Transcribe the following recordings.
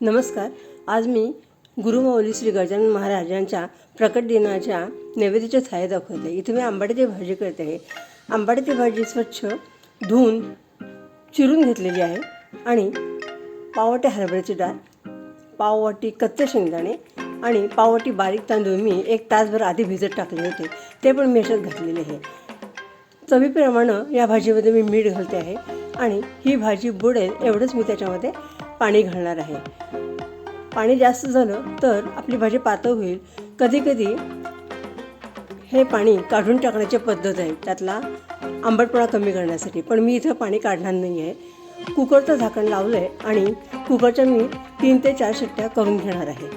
नमस्कार. आज मी गुरुमाऊली श्री गजानन महाराज यांच्या प्रकट दिनाच्या नैवेद्याच्या छाया दाखवते. इथे मी आंबाड्याची भाजी करते आहे. आंबाड्याची भाजी स्वच्छ धुवून चिरून घेतलेली आहे आणि पाववाटी हरभऱ्याची डाळ पाववाटी कच्चे शेंगदाणे आणि पाववाटी बारीक तांदूळ मी एक तासभर आधी भिजत टाकले होते. ते पण मी याच्यात घातलेले आहे. चवीप्रमाणे या भाजीमध्ये मी मीठ घालते आहे आणि ही भाजी बुडेल एवढंच मी त्याच्यामध्ये पाणी घालणार आहे. पाणी जास्त झालं तर आपली भाजी पातळ होईल. कधीकधी हे पाणी काढून टाकण्याची पद्धत आहे. त्यातला आंबटपणा कमी करण्यासाठी. पण मी इथं पाणी काढणार नाही आहे कुकरचं झाकण लावलं आहे आणि कुकरच्या मी तीन ते चार शिट्ट्या करून घेणार आहे.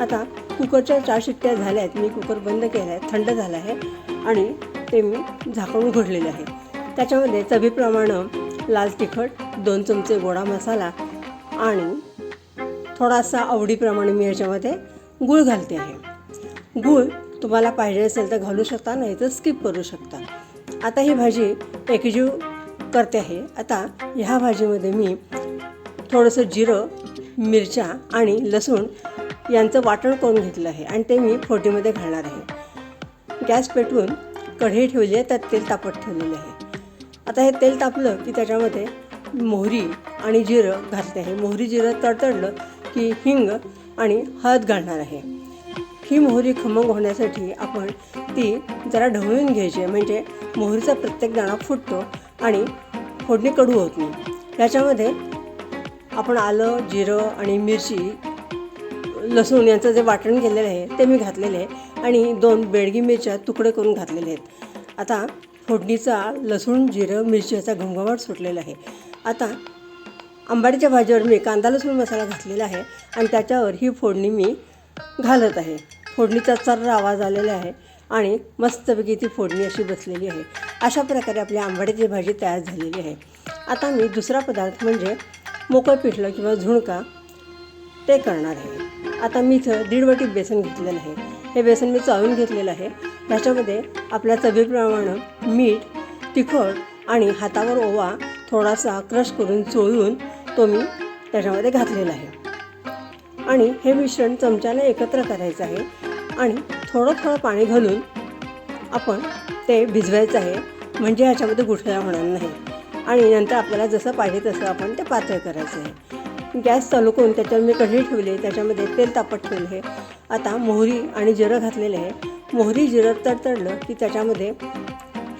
आता कुकरच्या चार शिट्ट्या झाल्या आहेत मी कुकर बंद केला आहे थंड झाला आहे आणि ते मी झाकण उघडलेले आहे. त्याच्यामध्ये चवीप्रमाणे लाल तिखट दोन चमचे गोडा मसाला आणि थोडासा आवडीप्रमाणे मी याच्यामध्ये गूळ घालते आहे. गूळ तुम्हाला पाहिजे असेल तर घालू शकता नाही तर स्किप करू शकता. आता ही भाजी एकजीव करते आहे. आता ह्या भाजीमध्ये मी थोडंसं जिरं मिरच्या आणि लसूण यांचं वाटण करून घेतलं आहे आणि ते मी फोटीमध्ये घालणार आहे. गॅस पेटवून कढई ठेवली आहे त्यात तेल तापत ठेवलेले आहे. आता हे तेल तापलं की त्याच्यामध्ये मोहरी आणि जिरं घातले आहे. मोहरी जिरं तडतडलं की हिंग आणि हळद घालणार आहे. ही मोहरी खमंग होण्यासाठी आपण ती जरा ढवळून घ्यायची आहे. म्हणजे मोहरीचा प्रत्येक दाणा फुटतो आणि फोडणी कडू होत नाही. त्याच्यामध्ये आपण आलं जिरं आणि मिरची लसूण यांचं जे वाटण केलेलं आहे ते मी घातलेले आहे आणि दोन बेडगी मिरच्या तुकडे करून घातलेले आहेत. आता फोडणीचा लसूण जिरं मिरची याचा घमघमाट सुटलेला आहे. आता आंबाडीच्या भाजीवर मी कांदा लसूण मसाला घातलेला आहे आणि त्याच्यावर ही फोडणी मी घालत आहे. फोडणीचा चर्र आवाज आलेला आहे आणि मस्तपैकी ती फोडणी अशी बसलेली आहे. अशा प्रकारे आपली आंबाड्याची भाजी तयार झालेली आहे. आता मी दुसरा पदार्थ म्हणजे मोकळं पिठलं किंवा झुणका ते करणार आहे. आता मी इथं दीड वाटी बेसन घेतलेलं आहे. हे बेसन मी चाळून घेतलेलं आहे. त्याच्यामध्ये आपल्या चवीप्रमाणे मीठ तिखट आणि हातावर ओवा थोडासा क्रश करून चोळून तो मी त्याच्यामध्ये घातलेला आहे. आणि हे मिश्रण चमच्याने एकत्र करायचं आहे आणि थोडं थोडं पाणी घालून आपण ते भिजवायचं आहे. म्हणजे ह्याच्यामध्ये गुठळ्या होणार नाही. आणि नंतर आपल्याला जसं पाहिजे तसं आपण ते पातळ करायचं आहे. गॅस चालू करून त्याच्यावर मी कढी ठेवली आहे त्याच्यामध्ये तेल तापत ठेवलं आहे. आता मोहरी आणि जिरं घातलेलं आहे. मोहरी जिरं तडतडलं की त्याच्यामध्ये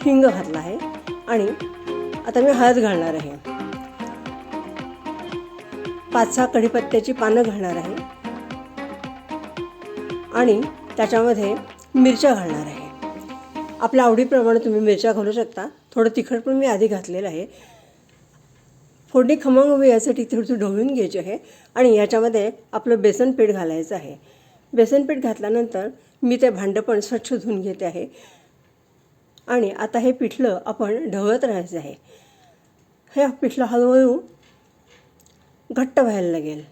हिंग घातला आहे. आणि आता मी हळद घालणार आहे. पाच सहा कढीपत्त्याची पानं घालणार आहे. आणि त्याच्यामध्ये मिरच्या घालणार आहे. आपल्या आवडीप्रमाणे तुम्ही मिरच्या घालू शकता. थोडं तिखट पण मी आधी घातलेलं आहे. फोडणी खमंग हवी यासाठी थोडीशी ढवळून घ्यायची आहे. आणि याच्यामध्ये आपलं बेसन पीठ घालायचं आहे. बेसन पीठ घातल्यानंतर मी ते भांडं पण स्वच्छ धुवून घेते आहे. आणि आता हे पिठलं आपण ढवळत राहायचं आहे. हे पिठलं हळूहळू घट्ट व्हायला लागेल.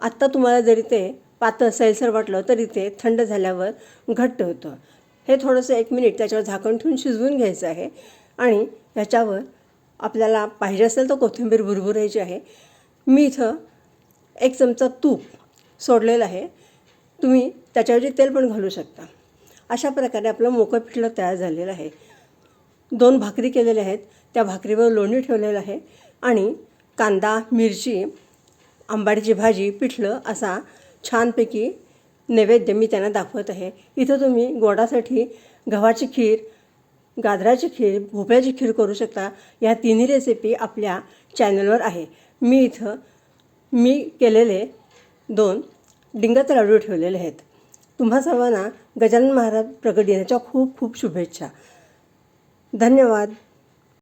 आत्ता तुम्हाला जरी ते पातळ सैलसर वाटलं तरी ते थंड झाल्यावर घट्ट होतं. हे थोडंसं एक मिनिट त्याच्यावर झाकण ठेवून शिजवून घ्यायचं आहे आणि ह्याच्यावर आपल्याला पाहिजे असेल तर कोथिंबीर भुरभुरायची आहे. मी इथं एक चमचा तूप सोडलेलं आहे. तुम्ही त्याच्यावरती तेल पण घालू शकता. अशा प्रकारे आपलं मोकळं पिठलं तयार झालेलं आहे. दोन भाकरी केलेल्या आहेत. त्या भाकरीवर लोणी ठेवलेलं आहे. आणि कांदा मिरची आंबाडीची भाजी पिठलं असा छानपैकी नैवेद्य मी त्यांना दाखवत आहे. इथं तुम्ही गोडासाठी गव्हाची खीर गाजराची खीर भोपळ्याची खीर करू शकता. या तिन्ही रेसिपी आपल्या चॅनलवर आहे. मी इथं मी केलेले दोन डिंगाचे लाडू ठेवलेले आहेत. तुम्हा सर्वांना गजानन महाराज प्रगट दिनाच्या खूप खूप शुभेच्छा. धन्यवाद.